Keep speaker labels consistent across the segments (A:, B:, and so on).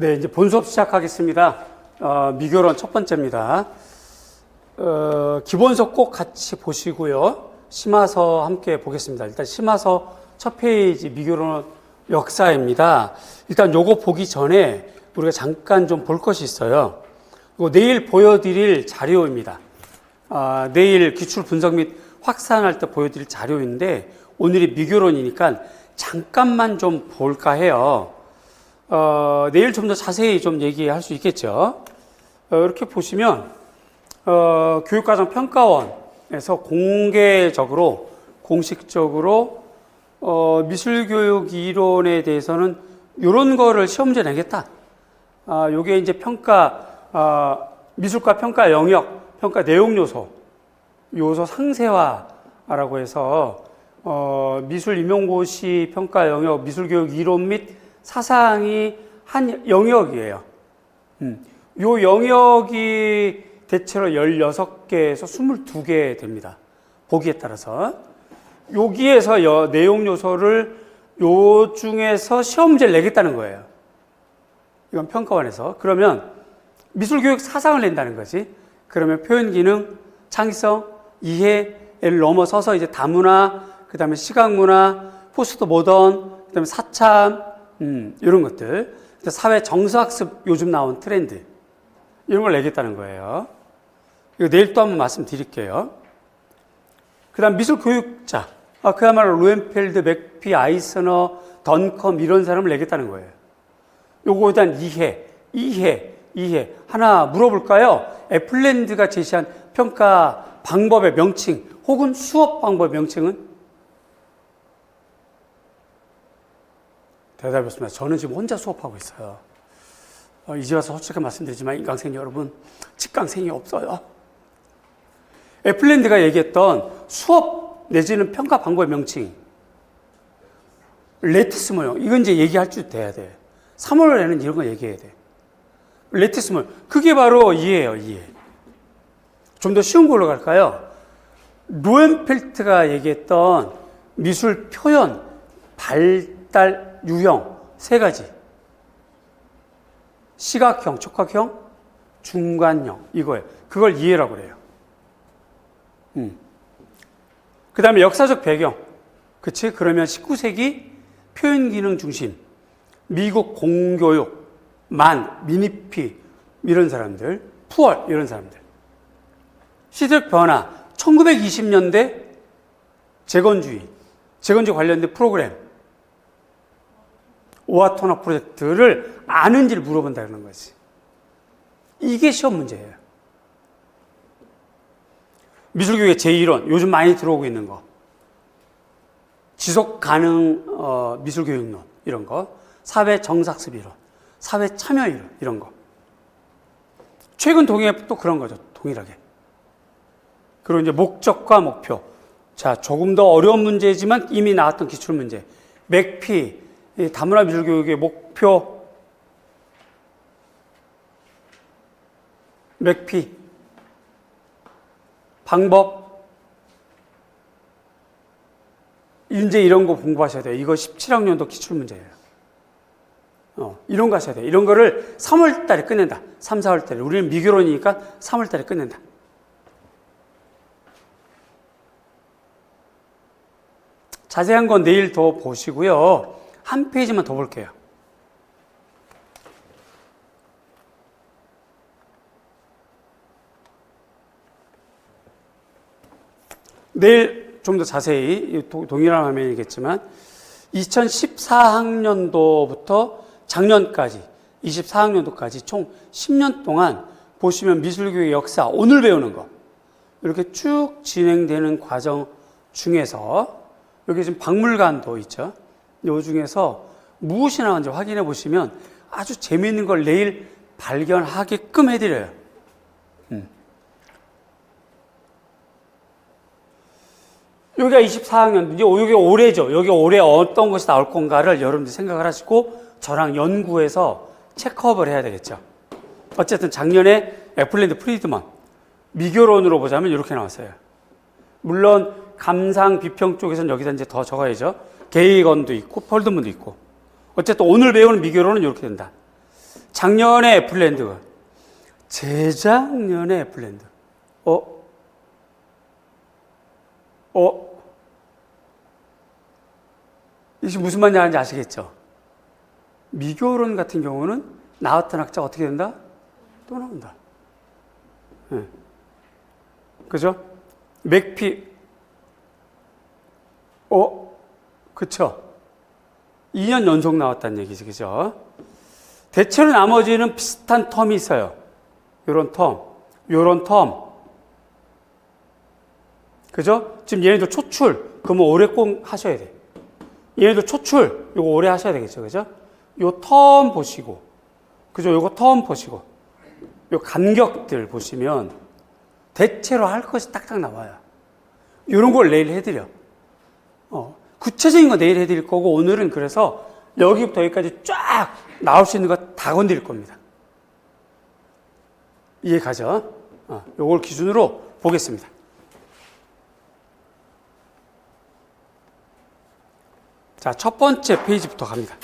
A: 네, 이제 본 수업 시작하겠습니다. 어, 미교론 첫 번째입니다. 어, 기본서 꼭 같이 보시고요. 심화서 함께 보겠습니다. 일단 심화서 첫 페이지 미교론 역사입니다. 일단 요거 보기 전에 우리가 잠깐 좀 볼 것이 있어요. 내일 보여드릴 자료입니다. 아, 내일 기출 분석 및 확산할 때 보여드릴 자료인데 오늘이 미교론이니까 잠깐만 좀 볼까 해요. 어, 내일 좀 더 자세히 좀 얘기할 수 있겠죠. 어, 이렇게 보시면 어, 교육과정 평가원에서 공개적으로 공식적으로 어, 미술교육 이론에 대해서는 이런 거를 시험제 내겠다. 아, 요게 이제 평가 아, 미술과 평가 영역, 평가 내용 요소, 요소 상세화라고 해서 어, 미술 임용고시 평가 영역, 미술교육 이론 및 사상이 한 영역이에요. 음. 요 영역이 대체로 16개에서 22개 됩니다. 보기에 따라서. 여기에서 여, 내용 요소를 요 중에서 시험제를 내겠다는 거예요. 이건 평가원에서. 그러면 미술교육 사상을 낸다는 거지. 그러면 표현 기능, 창의성, 이해를 넘어서서 이제 다문화, 그 다음에 시각문화, 포스트 모던, 그 다음에 사참, 음, 이런 것들. 사회 정서학습 요즘 나온 트렌드. 이런 걸 내겠다는 거예요. 이거 내일 또 한번 말씀드릴게요. 그 다음 미술 교육자. 아, 그야말로 루엔펠드, 맥피, 아이스너, 던컴 이런 사람을 내겠다는 거예요. 요거에 대한 이해, 이해, 이해. 하나 물어볼까요? 애플랜드가 제시한 평가 방법의 명칭 혹은 수업 방법의 명칭은? 대답이 없습니다. 저는 지금 혼자 수업하고 있어요. 어, 이제 와서 솔직히 말씀드리지만 인강생 여러분, 직강생이 없어요. 애플랜드가 얘기했던 수업 내지는 평가 방법의 명칭. 레티스 모형. 이건 이제 얘기할 줄 돼야 돼. 3월에는 이런 거 얘기해야 돼. 레티스 모형. 그게 바로 이해예요, 이해. 좀 더 쉬운 걸로 갈까요? 루엔펠트가 얘기했던 미술 표현, 발달, 유형 세 가지. 시각형, 촉각형, 중간형 이거예요. 그걸 이해라고 그래요. 음. 그 다음에 역사적 배경. 그치? 그러면 19세기 표현 기능 중심, 미국 공교육, 만, 미니피, 이런 사람들, 푸얼, 이런 사람들. 시대적 변화, 1920년대 재건주의, 재건주의 관련된 프로그램, 오아토나 프로젝트를 아는지를 물어본다는 거지. 이게 시험 문제예요. 미술교육의 제1원, 요즘 많이 들어오고 있는 거. 지속 가능 어, 미술교육론, 이런 거. 사회 정삭습 이론, 사회 참여 이론, 이런 거. 최근 동의또 그런 거죠. 동일하게. 그리고 이제 목적과 목표. 자, 조금 더 어려운 문제지만 이미 나왔던 기출 문제. 맥피, 다문화 미술 교육의 목표, 맥피, 방법, 이제 이런 거 공부하셔야 돼요. 이거 17학년도 기출 문제예요. 어, 이런 거 하셔야 돼요. 이런 거를 3월 달에 끝낸다. 3, 4월 달에. 우리는 미교론이니까 3월 달에 끝낸다. 자세한 건 내일 더 보시고요. 한 페이지만 더 볼게요. 내일 좀 더 자세히 동일한 화면이겠지만 2014학년도부터 작년까지 24학년도까지 총 10년 동안 보시면 미술교육 역사 오늘 배우는 거 이렇게 쭉 진행되는 과정 중에서 여기 지금 박물관도 있죠. 이 중에서 무엇이 나왔는지 확인해 보시면 아주 재미있는 걸 내일 발견하게끔 해드려요. 음. 여기가 24학년, 이제 여기 올해죠. 여기 올해 어떤 것이 나올 건가를 여러분들이 생각을 하시고 저랑 연구해서 체크업을 해야 되겠죠. 어쨌든 작년에 애플랜드 프리드먼, 미교론으로 보자면 이렇게 나왔어요. 물론 감상 비평 쪽에서는 여기다 이제 더 적어야죠. 게이건도 있고 펄드문도 있고. 어쨌든 오늘 배우는 미교론은 이렇게 된다. 작년에 블렌드, 재작년에 블렌드. 어? 어? 이게 무슨 말인지 아시겠죠? 미교론 같은 경우는 나왔던 학자가 어떻게 된다? 또 나온다. 예. 그죠? 맥피, 어? 그쵸? 2년 연속 나왔다는 얘기지, 그죠? 대체로 나머지는 비슷한 텀이 있어요. 요런 텀, 요런 텀. 그죠? 지금 얘네도 초출, 그러면 오래 꼭 하셔야 돼. 얘네도 초출, 요거 오래 하셔야 되겠죠, 그죠? 요 텀 보시고, 그죠? 요거 텀 보시고, 요 간격들 보시면 대체로 할 것이 딱딱 나와요. 요런 걸 내일 해드려. 어, 구체적인 거 내일 해드릴 거고, 오늘은 그래서 여기부터 여기까지 쫙 나올 수 있는 거 다 건드릴 겁니다. 이해 가죠? 어, 요걸 기준으로 보겠습니다. 자, 첫 번째 페이지부터 갑니다.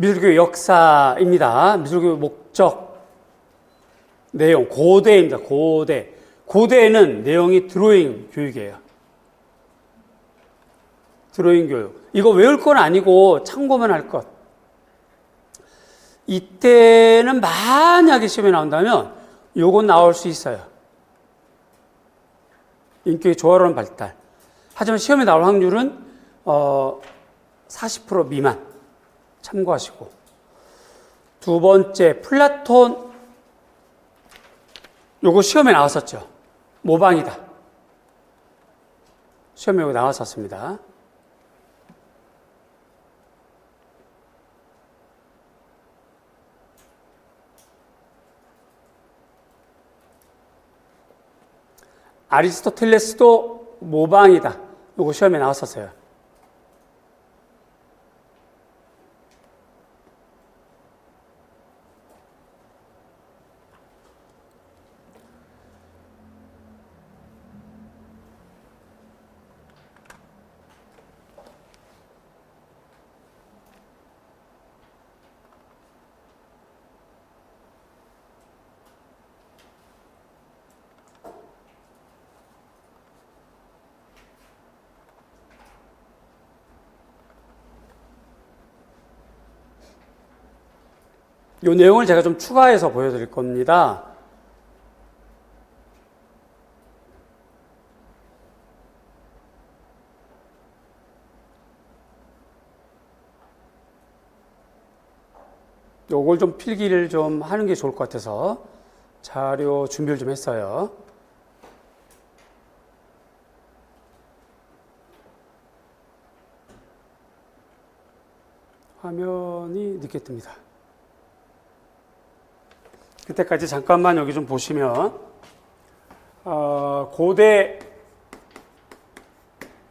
A: 미술교 역사입니다. 미술교 목적, 내용, 고대입니다. 고대. 고대에는 내용이 드로잉 교육이에요. 드로잉 교육. 이거 외울 건 아니고 참고만 할 것. 이때는 만약에 시험에 나온다면 요건 나올 수 있어요. 인격의 조화로운 발달. 하지만 시험에 나올 확률은 어, 40% 미만 참고하시고 두 번째 플라톤 요거 시험에 나왔었죠. 모방이다. 시험에 요거 나왔었습니다. 아리스토텔레스도 모방이다. 요거 시험에 나왔었어요. 이 내용을 제가 좀 추가해서 보여드릴 겁니다. 요걸 좀 필기를 좀 하는 게 좋을 것 같아서 자료 준비를 좀 했어요. 화면이 늦게 뜹니다. 그때까지 잠깐만 여기 좀 보시면 어, 고대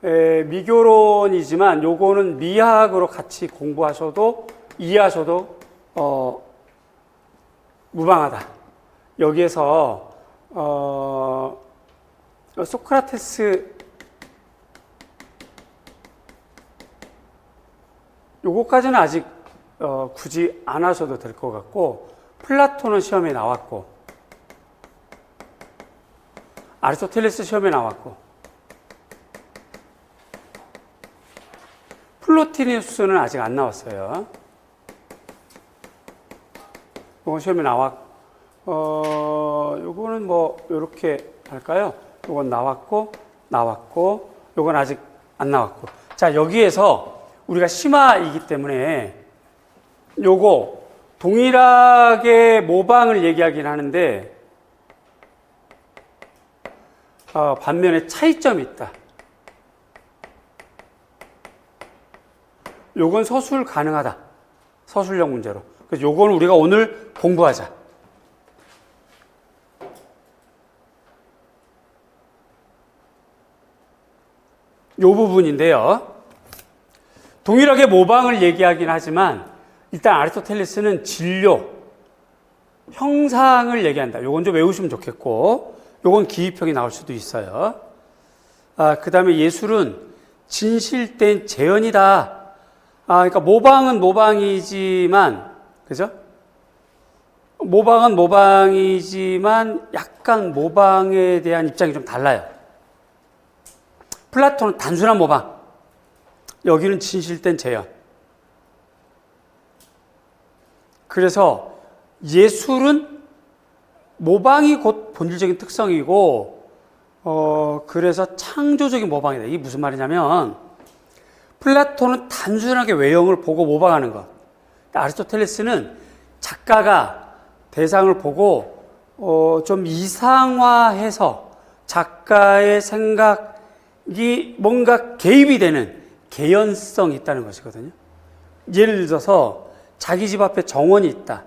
A: 에, 미교론이지만 요거는 미학으로 같이 공부하셔도 이해하셔도 어, 무방하다. 여기에서 어, 소크라테스 요거까지는 아직 어, 굳이 안 하셔도 될 것 같고 플라톤은 시험에 나왔고 아리스토텔레스 시험에 나왔고 플로티니우스는 아직 안 나왔어요. 이건 시험에 나왔. 어, 요거는 뭐 요렇게 할까요? 요건 나왔고 나왔고 요건 아직 안 나왔고. 자, 여기에서 우리가 심화이기 때문에 요거 동일하게 모방을 얘기하긴 하는데 어, 반면에 차이점이 있다. 요건 서술 가능하다. 서술형 문제로. 그래서 요건 우리가 오늘 공부하자. 요 부분인데요. 동일하게 모방을 얘기하긴 하지만 일단 아리스토텔레스는 진료, 형상을 얘기한다. 요건 좀 외우시면 좋겠고, 요건 기입형이 나올 수도 있어요. 아, 그 다음에 예술은 진실된 재현이다. 아, 그러니까 모방은 모방이지만, 그죠? 모방은 모방이지만 약간 모방에 대한 입장이 좀 달라요. 플라톤은 단순한 모방. 여기는 진실된 재현. 그래서 예술은 모방이 곧 본질적인 특성이고, 어, 그래서 창조적인 모방이다. 이게 무슨 말이냐면, 플라톤은 단순하게 외형을 보고 모방하는 것. 아리스토텔레스는 작가가 대상을 보고, 어, 좀 이상화해서 작가의 생각이 뭔가 개입이 되는 개연성이 있다는 것이거든요. 예를 들어서 자기 집 앞에 정원이 있다.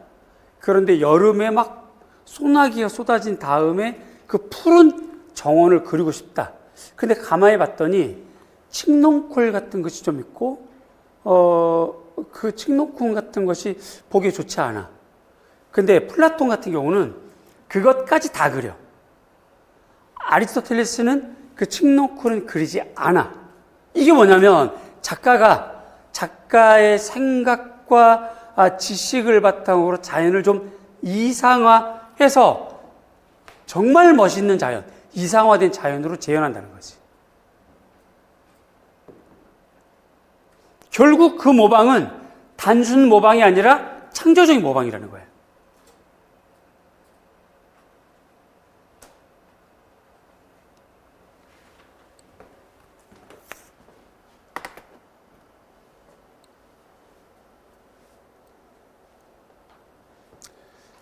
A: 그런데 여름에 막 소나기가 쏟아진 다음에 그 푸른 정원을 그리고 싶다. 근데 가만히 봤더니 칡농쿨 같은 것이 좀 있고, 어, 그 칡농쿨 같은 것이 보기 좋지 않아. 근데 플라톤 같은 경우는 그것까지 다 그려. 아리스토텔레스는 그 칡농쿨은 그리지 않아. 이게 뭐냐면 작가가 작가의 생각과 아, 지식을 바탕으로 자연을 좀 이상화해서 정말 멋있는 자연, 이상화된 자연으로 재현한다는 거지. 결국 그 모방은 단순 모방이 아니라 창조적인 모방이라는 거예요.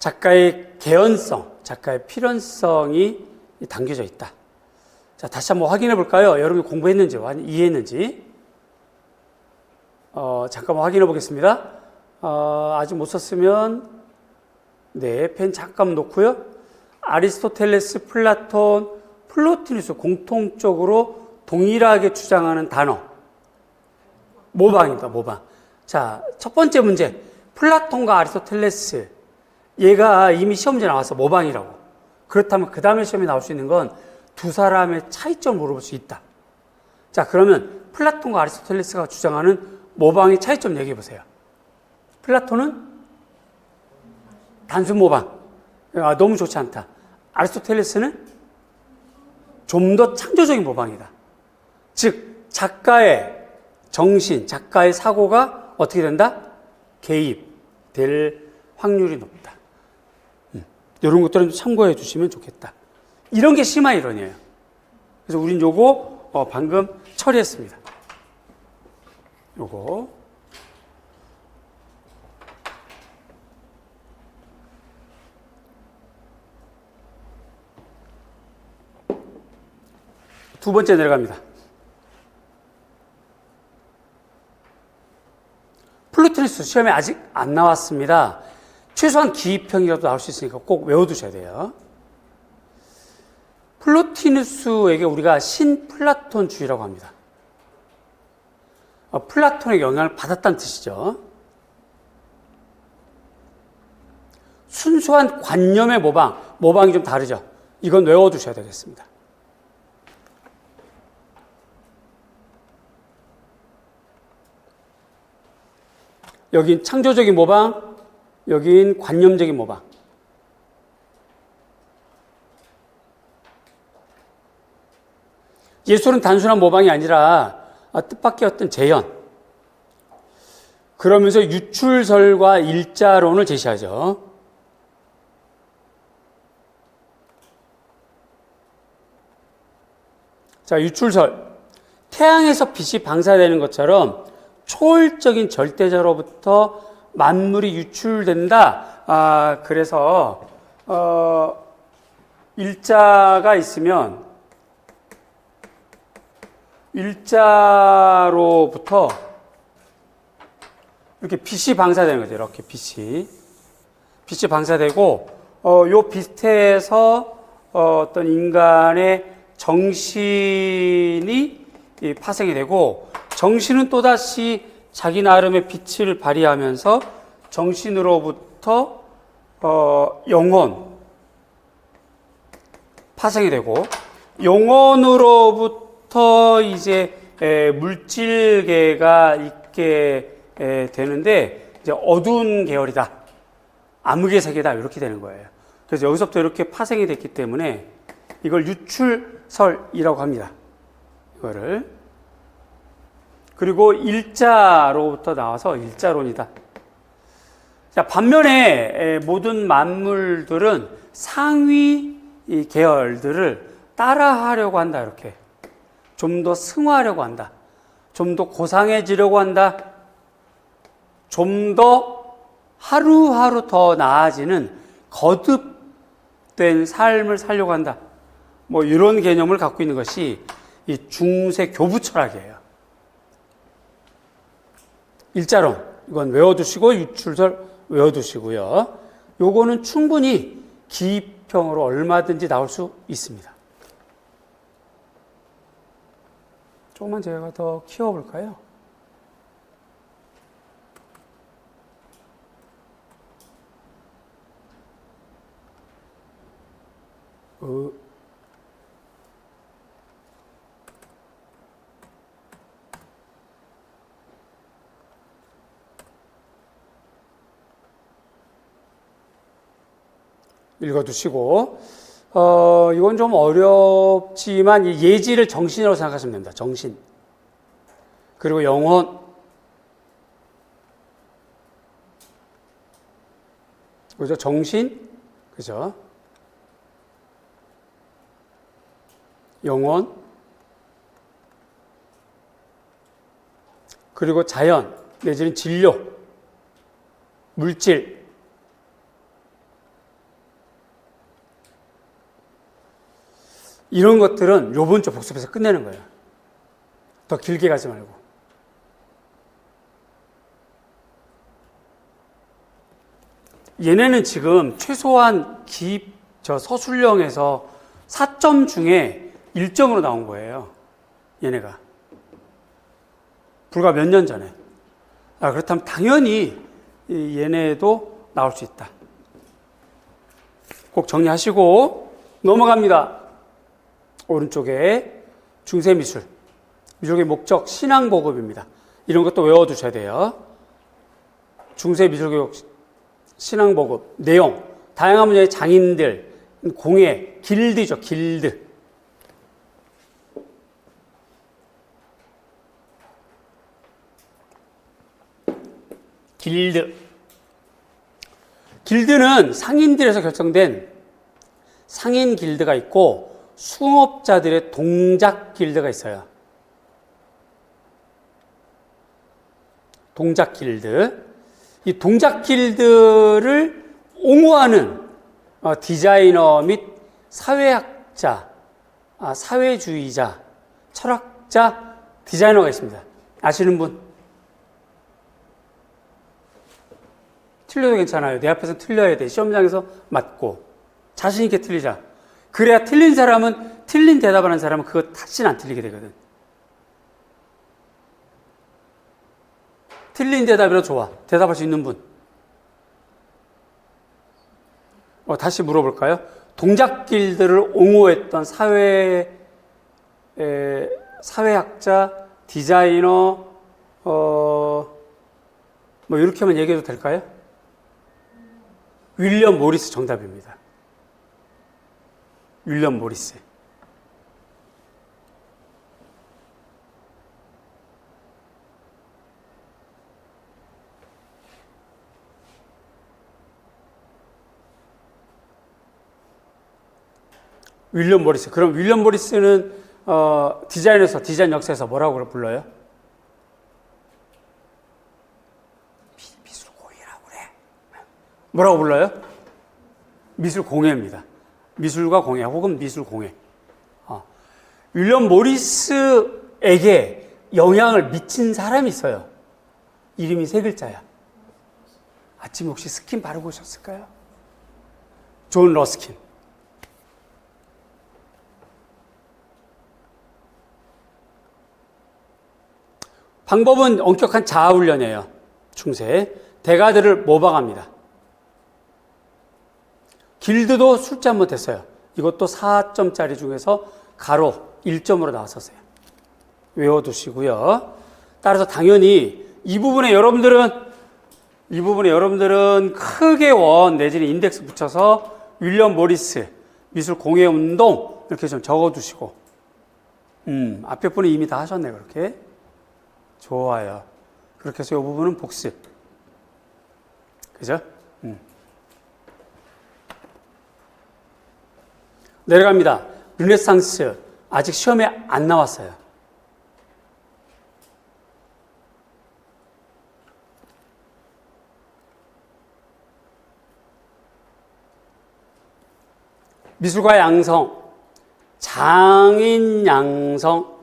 A: 작가의 개연성, 작가의 필연성이 담겨져 있다. 자, 다시 한번 확인해 볼까요? 여러분이 공부했는지, 이해했는지. 어, 잠깐만 확인해 보겠습니다. 어, 아직 못 썼으면, 네, 펜 잠깐 놓고요. 아리스토텔레스, 플라톤, 플로티누스 공통적으로 동일하게 주장하는 단어. 모방입니다, 모방. 자, 첫 번째 문제. 플라톤과 아리스토텔레스. 얘가 이미 시험 문제 나와서 모방이라고. 그렇다면 그 다음에 시험에 나올 수 있는 건 두 사람의 차이점을 물어볼 수 있다. 자, 그러면 플라톤과 아리스토텔레스가 주장하는 모방의 차이점 얘기해 보세요. 플라톤은 단순 모방. 아, 너무 좋지 않다. 아리스토텔레스는 좀 더 창조적인 모방이다. 즉, 작가의 정신, 작가의 사고가 어떻게 된다? 개입될 확률이 높다. 음, 이런 것들은 참고해 주시면 좋겠다. 이런 게 심화 이론이에요. 그래서 우린 요거 어, 방금 처리했습니다. 요거. 두 번째 내려갑니다. 플루토니스 시험에 아직 안 나왔습니다. 최소한 기입형이라도 나올 수 있으니까 꼭 외워두셔야 돼요. 플로티누스에게 우리가 신플라톤주의라고 합니다. 어, 플라톤의 영향을 받았다는 뜻이죠. 순수한 관념의 모방, 모방이 좀 다르죠. 이건 외워두셔야 되겠습니다. 여긴 창조적인 모방, 여긴 관념적인 모방. 예술은 단순한 모방이 아니라 뜻밖의 어떤 재현. 그러면서 유출설과 일자론을 제시하죠. 자, 유출설. 태양에서 빛이 방사되는 것처럼 초월적인 절대자로부터 만물이 유출된다. 아, 그래서, 어, 일자가 있으면 일자로부터 이렇게 빛이 방사되는 거죠. 이렇게 빛이. 빛이 방사되고, 어, 요 빛에서 어, 어떤 인간의 정신이 파생이 되고, 정신은 또다시 자기 나름의 빛을 발휘하면서 정신으로부터 어, 영혼 파생이 되고 영혼으로부터 이제 에, 물질계가 있게 에, 되는데 이제 어두운 계열이다. 암흑의 세계다. 이렇게 되는 거예요. 그래서 여기서부터 이렇게 파생이 됐기 때문에 이걸 유출설이라고 합니다. 이거를. 그리고 일자로부터 나와서 일자론이다. 자, 반면에 에, 모든 만물들은 상위 이 계열들을 따라하려고 한다. 이렇게. 좀 더 승화하려고 한다. 좀 더 고상해지려고 한다. 좀 더 하루하루 더 나아지는 거듭된 삶을 살려고 한다. 뭐 이런 개념을 갖고 있는 것이 이 중세 교부 철학이에요. 일자론 이건 외워두시고 유출설 외워두시고요. 요거는 충분히 기평으로 얼마든지 나올 수 있습니다. 조금만 제가 더 키워볼까요? 어, 읽어두시고, 어, 이건 좀 어렵지만 이 예지를 정신이라고 생각하시면 됩니다. 정신. 그리고 영혼. 그죠? 정신. 그죠? 영혼. 그리고 자연. 내지는 진료. 물질. 이런 것들은 요번 주 복습에서 끝내는 거예요. 더 길게 가지 말고. 얘네는 지금 최소한 기, 저 서술령에서 4점 중에 1점으로 나온 거예요. 얘네가. 불과 몇 년 전에. 아, 그렇다면 당연히 이 얘네도 나올 수 있다. 꼭 정리하시고 넘어갑니다. 오른쪽에 중세미술. 미술의 목적 신앙 보급입니다. 이런 것도 외워두셔야 돼요. 중세 미술교육 신앙 보급 내용 다양한 분야의 장인들 공예 길드죠 길드 길드 길드는 상인들에서 결정된 상인 길드가 있고 수업자들의 동작 길드가 있어요. 동작 길드. 이 동작 길드를 옹호하는 어, 디자이너 및 사회학자, 아, 사회주의자, 철학자, 디자이너가 있습니다. 아시는 분? 틀려도 괜찮아요. 내 앞에서 틀려야 돼. 시험장에서 맞고. 자신있게 틀리자. 그래야 틀린 사람은, 틀린 대답하는 사람은 그거 다시는 안 틀리게 되거든. 틀린 대답이라 좋아. 대답할 수 있는 분. 어, 다시 물어볼까요? 동작길들을 옹호했던 사회, 에, 사회학자, 디자이너, 어, 뭐 이렇게 하면 얘기해도 될까요? 윌리엄 모리스 정답입니다. 윌리엄 모리스. 윌리엄 모리스. 그럼 윌리엄 모리스는 어, 디자인에서 디자인 역사에서 뭐라고 불러요? 미술 공예라고 그래. 뭐라고 불러요? 미술 공예입니다. 미술과 공예 혹은 미술 공예. 어. 윌리엄 모리스에게 영향을 미친 사람이 있어요. 이름이 세 글자야. 아침 혹시 스킨 바르고 오셨을까요? 존 러스킨. 방법은 엄격한 자아 훈련이에요. 중세. 대가들을 모방합니다. 길드도 숫자 한번 됐어요. 이것도 4점짜리 중에서 가로 1점으로 나왔었어요. 외워두시고요. 따라서 당연히 이 부분에 여러분들은 이 부분에 여러분들은 크게 원 내지는 인덱스 붙여서 윌리엄 모리스 미술 공예 운동 이렇게 좀 적어두시고 음 앞에 분은 이미 다 하셨네 그렇게 좋아요. 그렇게 해서 이 부분은 복습 그죠? 음. 내려갑니다. 르네상스 아직 시험에 안 나왔어요. 미술과 양성, 장인 양성,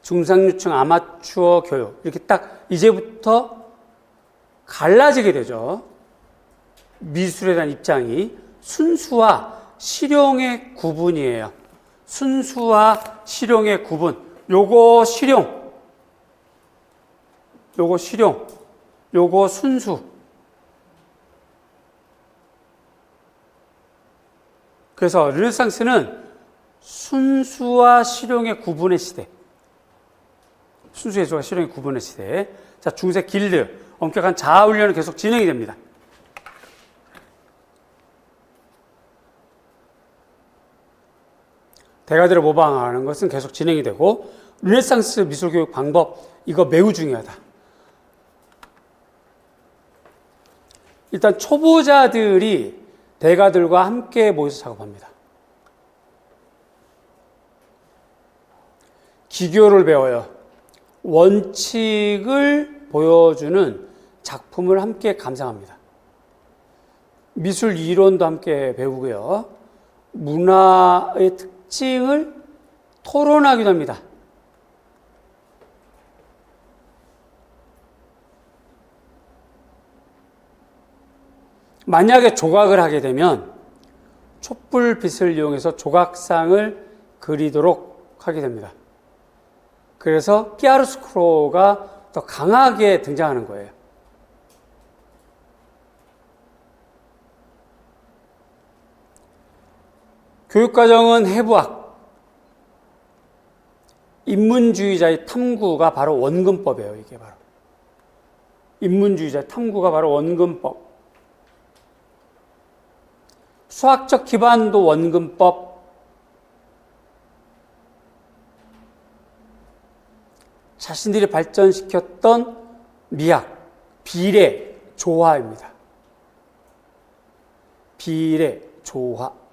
A: 중상류층 아마추어 교육 이렇게 딱 이제부터 갈라지게 되죠. 미술에 대한 입장이 순수와 실용의 구분이에요. 순수와 실용의 구분. 요거 실용. 요거 실용. 요거 순수. 그래서 르네상스는 순수와 실용의 구분의 시대. 순수 예술과 실용의 구분의 시대. 자, 중세 길드, 엄격한 자아 훈련은 계속 진행이 됩니다. 대가들을 모방하는 것은 계속 진행이 되고 르네상스 미술 교육 방법 이거 매우 중요하다. 일단 초보자들이 대가들과 함께 모여서 작업합니다. 기교를 배워요. 원칙을 보여주는 작품을 함께 감상합니다. 미술 이론도 함께 배우고요. 문화의 특 징을 토론하기도 합니다. 만약에 조각을 하게 되면 촛불빛을 이용해서 조각상을 그리도록 하게 됩니다. 그래서 끼아르스크로가 더 강하게 등장하는 거예요. 교육과정은 해부학. 인문주의자의 탐구가 바로 원근법이에요, 이게 바로. 인문주의자의 탐구가 바로 원근법. 수학적 기반도 원근법. 자신들이 발전시켰던 미학, 비례, 조화입니다. 비례, 조화.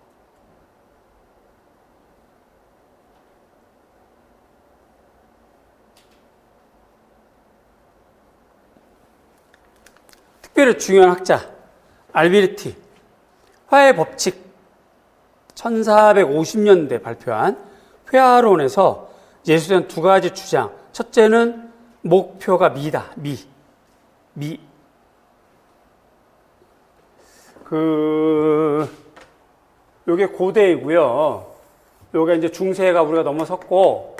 A: 특별히 중요한 학자, 알비르티. 화해 법칙 1450년대 발표한 회화론에서 대한 두 가지 주장. 첫째는 목표가 미다. 미. 미. 그 요게 고대이고요. 요게 이제 중세가 우리가 넘어섰고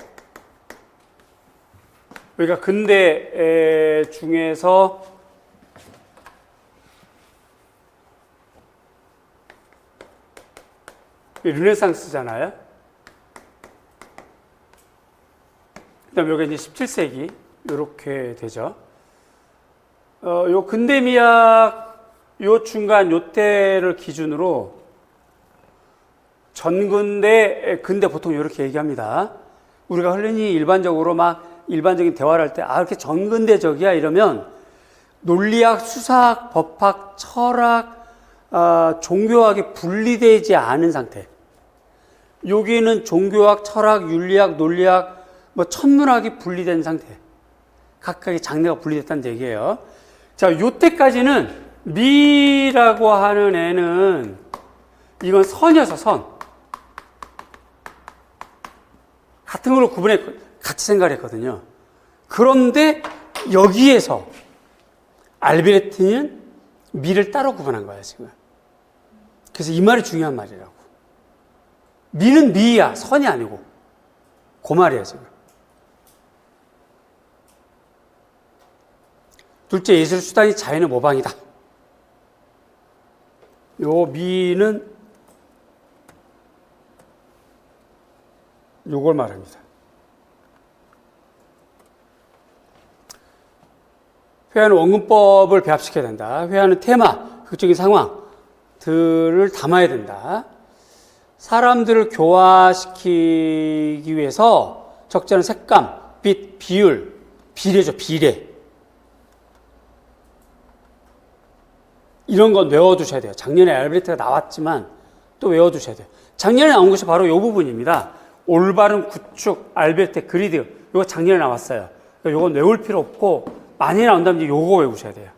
A: 우리가 근대 중에서 르네상스잖아요. 그다음 여기 이제 17세기 이렇게 되죠. 어, 요 근대 미학 요 중간 요 때를 기준으로 전근대 근대 보통 이렇게 얘기합니다. 우리가 흔히 일반적으로 막 일반적인 대화를 할 때 아 이렇게 전근대적이야 이러면 논리학, 수사학, 법학, 철학, 어, 종교학이 분리되지 않은 상태. 여기는 종교학, 철학, 윤리학, 논리학, 뭐 천문학이 분리된 상태. 각각의 장르가 분리됐다는 얘기예요. 자, 요때까지는 미라고 하는 애는 이건 선이어서 선. 같은 걸로 구분해 같이 생각했거든요. 그런데 여기에서 알베르티는 미를 따로 구분한 거야, 지금. 그래서 이 말이 중요한 말이라고. 미는 미야, 선이 아니고. 그 말이야, 지금. 둘째, 예술수단이 자연의 모방이다. 요 미는 요걸 말합니다. 회화는 원근법을 배합시켜야 된다. 회화는 테마, 극적인 상황들을 담아야 된다. 사람들을 교화시키기 위해서 적절한 색감, 빛, 비율, 비례죠, 비례. 이런 건 외워두셔야 돼요. 작년에 알베르트가 나왔지만 또 외워두셔야 돼요. 작년에 나온 것이 바로 이 부분입니다. 올바른 구축, 알베르트 그리드. 이거 작년에 나왔어요. 이건 외울 필요 없고 많이 나온다면 이제 요거 외우셔야 돼요.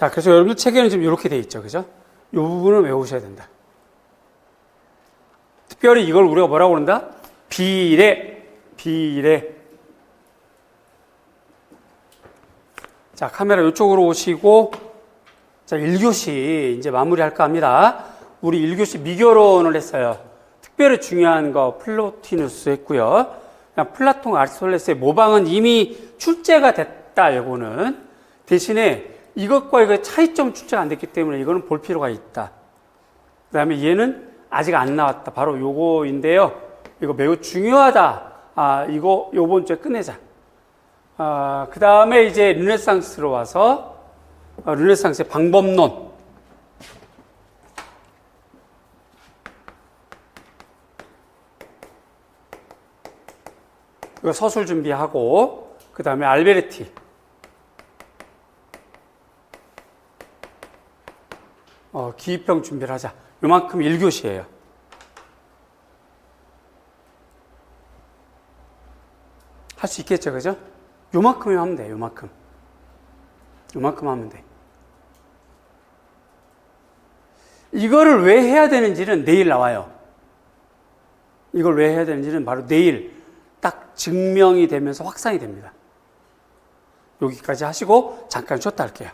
A: 자, 그래서 여러분들 책에는 지금 이렇게 돼 있죠. 그죠? 이 부분은 외우셔야 된다. 특별히 이걸 우리가 뭐라고 그런다? 비례, 비례. 자, 카메라 이쪽으로 오시고, 자, 1교시 이제 마무리 할까 합니다. 우리 1교시 미결론을 했어요. 특별히 중요한 거 플로티누스 했고요. 플라톤 아리스토텔레스의 모방은 이미 출제가 됐다, 요거는. 대신에 이것과 이거 차이점 출제가 안 됐기 때문에 이거는 볼 필요가 있다. 그 다음에 얘는 아직 안 나왔다. 바로 요거인데요. 이거 매우 중요하다. 아, 이거 요번 주에 끝내자. 아, 그 다음에 이제 르네상스로 와서 아, 르네상스의 방법론. 이거 서술 준비하고 그 다음에 알베르티. 어, 기입형 준비를 하자. 요만큼 1교시예요. 할 수 있겠죠, 그죠? 요만큼 하면 돼, 요만큼. 요만큼 하면 돼. 이거를 왜 해야 되는지는 내일 나와요. 이걸 왜 해야 되는지는 바로 내일 딱 증명이 되면서 확산이 됩니다. 여기까지 하시고 잠깐 쉬었다 할게요.